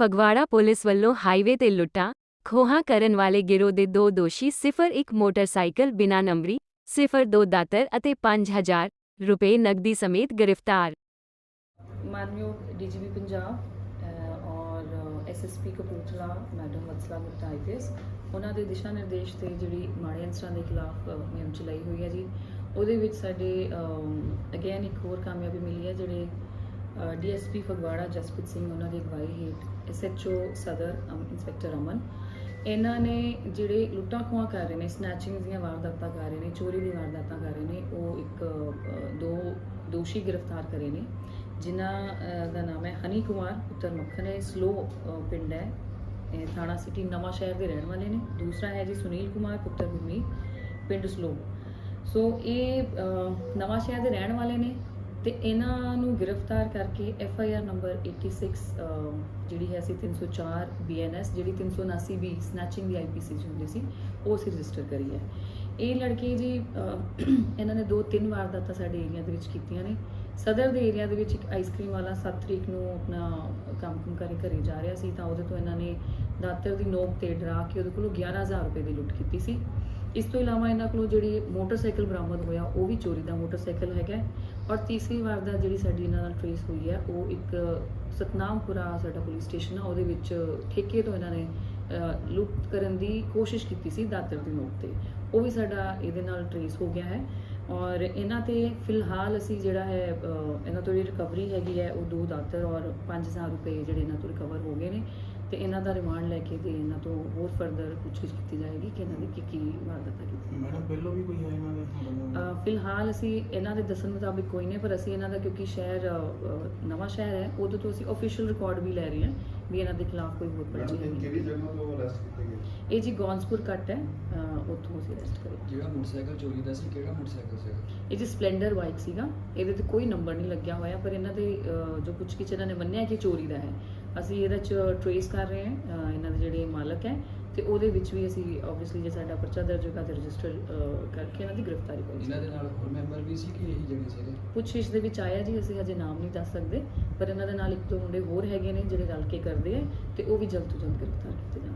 Phagwara police ਵੱਲੋਂ highway ਤੇ ਲੁੱਟਾਂ, ਖੋਹਾਂ ਕਰਨ ਵਾਲੇ ਗਿਰੋਹ ਦੇ ਦੋ ਦੋਸ਼ੀ 01 ਮੋਟਰਸਾਈਕਲ ਬਿਨਾਂ ਨੰਬਰੀ 02 ਦਾਤਰ ਅਤੇ 5000 ਰੁਪਏ ਨਕਦੀ ਸਮੇਤ ਗ੍ਰਿਫਤਾਰ। ਮਾਨਯੋਗ ਡੀਜੀਪੀ ਪੰਜਾਬ ਔਰ SSP Kapurthala, madam Vatsala Gupta IPS ਉਹਨਾਂ ਦੇ ਦਿਸ਼ਾ ਨਿਰਦੇਸ਼ ਤੇ ਜਿਹੜੀ ਮਾੜੇ ਅੰਸਰਾਂ ਦੇ ਖਿਲਾਫ ਮੁਹਿੰਮ ਚਲਾਈ ਹੋਈ ਹੈ ਜੀ। ਉਹਦੇ ਵਿੱਚ ਸਾਡੇ ਅਗੇਨ ਇੱਕ ਹੋਰ ਕਾਮਯਾਬੀ ਮਿਲੀ ਹੈ, ਜਿਹੜੇ ਡੀਐਸਪੀ ਫਗਵਾੜਾ ਜਸਪ੍ਰੀਤ ਸਿੰਘ ਉਹਨਾਂ ਦੀ ਅਗਵਾਈ ਹੇਠ ਐਸਐਚਓ ਸਦਰ ਅਮ, ਇੰਸਪੈਕਟਰ ਅਮਨ। ਇਹਨਾਂ ਨੇ ਜਿਹੜੇ ਲੁੱਟਾਂ ਖੋਹਾਂ ਕਰ ਰਹੇ ਨੇ ਸਨੈਚਿੰਗ ਦੀਆਂ ਵਾਰਦਾਤਾਂ ਕਰ ਰਹੇ ਨੇ ਚੋਰੀ ਦੀ ਵਾਰਦਾਤਾਂ ਕਰ ਰਹੇ ਨੇ ਉਹ ਇੱਕ ਦੋ ਦੋਸ਼ੀ ਗ੍ਰਿਫਤਾਰ ਕਰੇ ਨੇ ਜਿਨ੍ਹਾਂ ਦਾ ਨਾਮ ਹੈ ਹਨੀ ਕੁਮਾਰ ਪੁੱਤਰ ਮੱਖਣ ਹੈ ਸਲੋ ਪਿੰਡ ਹੈ। ਥਾਣਾ ਸਿਟੀ ਨਵਾਂ ਸ਼ਹਿਰ ਦੇ ਰਹਿਣ ਵਾਲੇ ਨੇ। ਦੂਸਰਾ ਹੈ ਜੀ ਸੁਨੀਲ ਕੁਮਾਰ ਪੁੱਤਰ ਗੁਰਮੀਤ ਪਿੰਡ ਸਲੋ। ਸੋ ਇਹ ਅਹ, ਨਵਾਂ ਸ਼ਹਿਰ ਦੇ ਰਹਿਣ ਵਾਲੇ ਨੇ। ਤੇ ਇਹਨਾਂ ਨੂੰ ਗ੍ਰਿਫਤਾਰ ਕਰਕੇ ਐਫ ਆਈ ਆਰ ਨੰਬਰ 86 ਅਹ, ਜਿਹੜੀ ਹੈ ਸੀ 304 ਬੀਐਨਐਸ ਜਿਹੜੀ 379 ਬੀ ਸਨੈਚਿੰਗ ਦੀ ਆਈਪੀਸੀ ਚ ਹੁੰਦੀ ਸੀ ਉਹ ਅਸੀਂ ਰਜਿਸਟਰ ਕਰੀ ਹੈ। ਇਹ ਲੜਕੇ ਜੀ ਇਹਨਾਂ ਨੇ ਦੋ ਤਿੰਨ ਵਾਰਦਾਤਾਂ ਸਾਡੇ ਏਰੀਆ ਦੇ ਵਿੱਚ ਕੀਤੀਆਂ ਨੇ। ਸਦਰ ਦੇ ਏਰੀਆ ਦੇ ਵਿੱਚ ਇੱਕ ਆਈਸਕ੍ਰੀਮ ਵਾਲਾ 7 ਤਰੀਕ ਨੂੰ ਆਪਣਾ ਕੰਮ ਕੰਮ ਕਰੇ ਘਰੇ ਜਾ ਰਿਹਾ ਸੀ ਤਾਂ ਉਹਦੇ ਤੋਂ ਇਹਨਾਂ ਨੇ ਦਾਤਰ ਦੀ ਨੋਕ ਤੇ ਡਰਾ ਕੇ ਉਹਦੇ ਕੋਲੋਂ 11000 ਰੁਪਏ ਦੀ ਲੁੱਟ ਕੀਤੀ ਸੀ। ਇਸ ਤੋਂ ਇਲਾਵਾ ਇਹਨਾਂ ਕੋਲੋਂ ਜਿਹੜੀ ਮੋਟਰਸਾਈਕਲ ਬਰਾਮਦ ਹੋਇਆ, ਉਹ ਵੀ ਚੋਰੀ ਦਾ ਮੋਟਰਸਾਈਕਲ ਹੈਗਾ ਔਰ ਤੀਸਰੀ ਵਾਰ ਦਾ ਜਿਹੜੀ ਸਾਡੀ ਇਹਨਾਂ ਨਾਲ ਟ੍ਰੇਸ ਹੋਈ ਹੈ, ਉਹ ਇੱਕ ਸਤਨਾਮਪੁਰਾ ਸਾਡਾ ਪੁਲਿਸ ਸਟੇਸ਼ਨ ਆ, ਉਹਦੇ ਵਿੱਚ ਠੇਕੇ ਤੋਂ ਇਹਨਾਂ ਨੇ ਲੁਪਤ ਕਰਨ ਦੀ ਕੋਸ਼ਿਸ਼ ਕੀਤੀ ਸੀ ਦਾਤਰ ਦੀ ਨੋਕ ਤੇ। ਉਹ ਵੀ ਸਾਡਾ ਇਹਦੇ ਨਾਲ ਟ੍ਰੇਸ ਹੋ ਗਿਆ ਹੈ। ਔਰ ਇਹਨਾਂ ਤੇ ਫਿਲਹਾਲ ਅਸੀਂ ਜਿਹੜਾ ਹੈ ਇਹਨਾਂ ਤੋਂ ਜਿਹੜੀ ਰਿਕਵਰੀ ਹੈਗੀ ਹੈ, ਉਹ ਦੋ ਦਾਤਰ ਔਰ 5000 ਰੁਪਏ ਜਿਹੜੇ ਇਹਨਾਂ ਤੋਂ ਰਿਕਵਰ ਹੋ ਇਹਨਾਂ ਦਾ ਰਿਮਾਂਡ ਲੈ ਕੇ ਤੇ ਇਹਨਾਂ ਤੋਂ ਹੋਰ ਫਰਦਰ ਪੁੱਛਗਿੱਛ ਕੀਤੀ ਜਾਏਗੀ ਕਿ ਇਹਨਾਂ ਦੀ ਕੀ ਕੀ ਵਾਰਦਾਤਾਂ ਕੀਤੀ ਮੈਡਮ ਪਹਿਲੋਂ ਵੀ ਕੋਈ ਹੈ ਇਹਨਾਂ ਦੇ ਅ, ਫਿਲਹਾਲ ਅਸੀਂ ਇਹਨਾਂ ਦੇ ਦੱਸਣ ਮੁਤਾਬਿਕ ਕੋਈ ਨਹੀਂ ਪਰ ਅਸੀਂ ਇਹਨਾਂ ਦਾ ਕਿਉਂਕਿ ਸ਼ਹਿਰ ਨਵਾਂ ਸ਼ਹਿਰ ਹੈ ਉਹਦੇ ਤੋਂ ਅਸੀਂ ਅਫੀਸ਼ੀਅਲ ਰਿਕਾਰਡ ਵੀ ਲੈ ਰਹੇ ਹਾਂ ਵੀ ਇਹਨਾਂ ਦੇ ਖਿਲਾਫ ਕੋਈ ਹੋਰ ਪਰਚੀ ਮੈਡਮ ਹੈ। ਕਿਹੜੀ ਜਗ੍ਹਾ ਤੋਂ ਅਰੈਸਟ ਕੀਤੇ ਗਏ? ਇਹ ਜੀ ਗੌਂਸਪੁਰ ਕੱਟ ਹੈ ਅ, ਉੱਥੋਂ ਅਸੀਂ ਅਰੈਸਟ ਕਰੇ। ਜਿਹੜਾ ਮੋਟਰਸਾਈਕਲ ਚੋਰੀ ਦਾ ਸੀ ਕਿਹੜਾ ਮੋਟਰਸਾਈਕਲ ਸੀਗਾ? ਇਹ ਜੀ ਸਪਲੈਂਡਰ ਬਾਈਕ ਸੀਗਾ। ਇਹਦੇ ਤੇ ਕੋਈ ਨੰਬਰ ਨਹੀਂ ਲੱਗਿਆ ਹੋਇਆ ਪਰ ਇਹਨਾਂ ਦੇ ਜੋ ਕੁਝ ਕਿਚ ਇਹਨਾਂ ਨੇ ਮੰਨਿਆ ਕਿ ਚੋਰੀ ਦਾ ਹੈ। ਅਸੀਂ ਇਹਦੇ ਚ ਟਰੇਸ ਕਰ ਰਹੇ ਹਾਂ ਇਹਨਾਂ ਦੇ ਜਿਹੜੇ ਮਾਲਕ ਹੈ ਤੇ ਉਹਦੇ ਵਿੱਚ ਵੀ ਅਸੀਂ ਆਬਵੀਅਸਲੀ ਜੇ ਸਾਡਾ ਪਰਚਾ ਦਰਜ ਹੋਗਾ ਤੇ ਰਜਿਸਟਰ ਕਰਕੇ ਇਹਨਾਂ ਦੀ ਗ੍ਰਿਫਤਾਰੀ ਕਰਾਂਗੇ। ਇਹਨਾਂ ਦੇ ਨਾਲ ਹੋਰ ਮੈਂਬਰ ਵੀ ਸੀ ਕਿ ਇਹੀ ਜਣੇ ਸੀਗੇ? ਪੁੱਛਗਿੱਛ ਦੇ ਵਿੱਚ ਆਇਆ ਜੀ ਅਸੀਂ ਹਜੇ ਨਾਮ ਨਹੀਂ ਦੱਸ ਸਕਦੇ ਪਰ ਇਹਨਾਂ ਦੇ ਨਾਲ ਇੱਕ ਦੋ ਮੁੰਡੇ ਹੋਰ ਹੈਗੇ ਨੇ ਜਿਹੜੇ ਰਲ ਕੇ ਕਰਦੇ ਆ ਤੇ ਉਹ ਵੀ ਜਲਦ ਤੋਂ ਜਲਦ ਗ੍ਰਿਫਤਾਰ ਕੀਤੇ ਜਾਣਗੇ।